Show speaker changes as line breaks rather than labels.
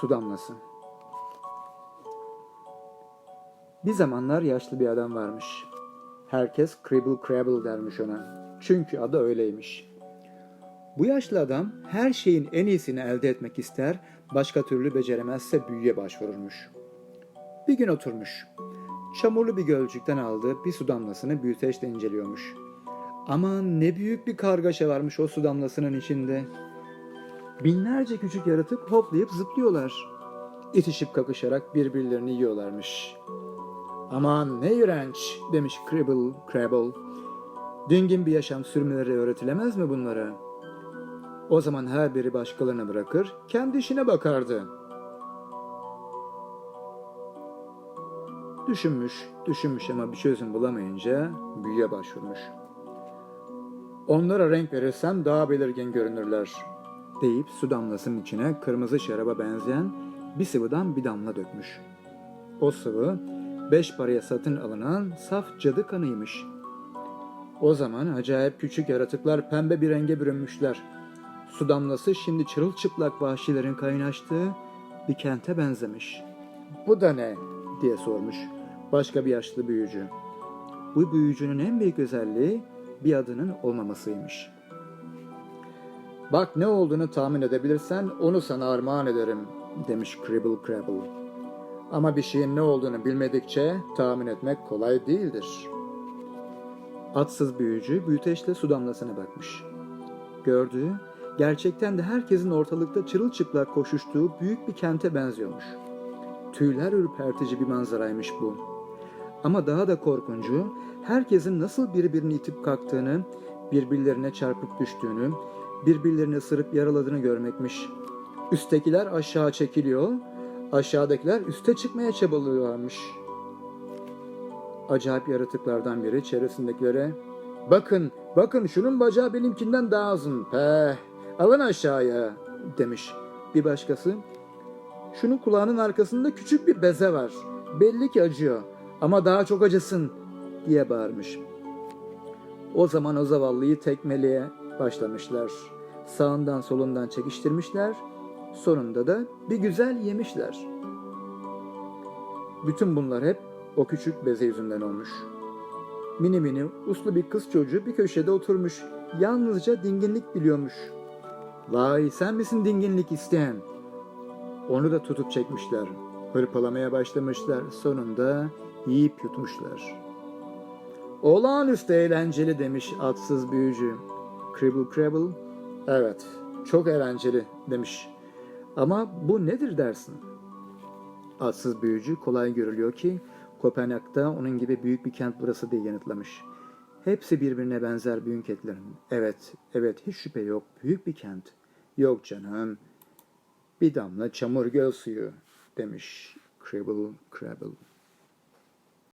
Su damlası. Bir zamanlar yaşlı bir adam varmış. Herkes Cribble Crabble dermiş ona. Çünkü adı öyleymiş. Bu yaşlı adam her şeyin en iyisini elde etmek ister, başka türlü beceremezse büyüye başvururmuş. Bir gün oturmuş. Çamurlu bir gölcükten aldığı bir su damlasını büyüteçle inceliyormuş. Aman ne büyük bir kargaşa varmış o su damlasının içinde. Binlerce küçük yaratık hoplayıp zıplıyorlar. İtişip kakışarak birbirlerini yiyorlarmış. Aman ne iğrenç demiş Cribble Crabble. Dingin bir yaşam sürmeleri öğretilemez mi bunlara? O zaman her biri başkalarına bırakır, kendi işine bakardı. Düşünmüş, düşünmüş ama bir çözüm bulamayınca büyüye başvurmuş. Onlara renk verirsem daha belirgin görünürler deyip su damlasının içine kırmızı şaraba benzeyen bir sıvıdan bir damla dökmüş. O sıvı beş paraya satın alınan saf cadı kanıymış. O zaman acayip küçük yaratıklar pembe bir renge bürünmüşler. Su damlası şimdi çırılçıplak vahşilerin kaynaştığı bir kente benzemiş. Bu da ne? diye sormuş başka bir yaşlı büyücü. Bu büyücünün en büyük özelliği bir adının olmamasıymış. Bak ne olduğunu tahmin edebilirsen onu sana armağan ederim demiş Cribble Crabble. Ama bir şeyin ne olduğunu bilmedikçe tahmin etmek kolay değildir. Atsız büyücü büyüteçle su damlasına bakmış. Gördüğü gerçekten de herkesin ortalıkta çırılçıplak koşuştuğu büyük bir kente benziyormuş. Tüyler ürpertici bir manzaraymış bu. Ama daha da korkuncu herkesin nasıl birbirini itip kalktığını, birbirlerine çarpıp düştüğünü, birbirlerini ısırıp yaraladığını görmekmiş. Üsttekiler aşağı çekiliyor, aşağıdakiler üste çıkmaya çabalıyorlarmış. Acayip yaratıklardan biri çevresindekilere ''Bakın, bakın şunun bacağı benimkinden daha uzun. Peh, alın aşağıya.'' demiş. Bir başkası ''Şunun kulağının arkasında küçük bir beze var. Belli ki acıyor ama daha çok acısın.'' diye bağırmış. O zaman o zavallıyı tekmeliğe başlamışlar. Sağından solundan çekiştirmişler. Sonunda da bir güzel yemişler. Bütün bunlar hep o küçük beze yüzünden olmuş. Mini mini uslu bir kız çocuğu bir köşede oturmuş. Yalnızca dinginlik biliyormuş. Vay sen misin dinginlik isteyen? Onu da tutup çekmişler. Hırpalamaya başlamışlar. Sonunda yiyip yutmuşlar. Olağanüstü eğlenceli demiş atsız büyücü. Cribble Crabble, evet çok eğlenceli demiş. Ama bu nedir dersin? Atsız büyücü kolay görülüyor ki Kopenhag'da onun gibi büyük bir kent burası diye yanıtlamış. Hepsi birbirine benzer büyük kentlerin. Evet, evet hiç şüphe yok büyük bir kent. Yok canım, bir damla çamur göl suyu demiş Cribble Crabble.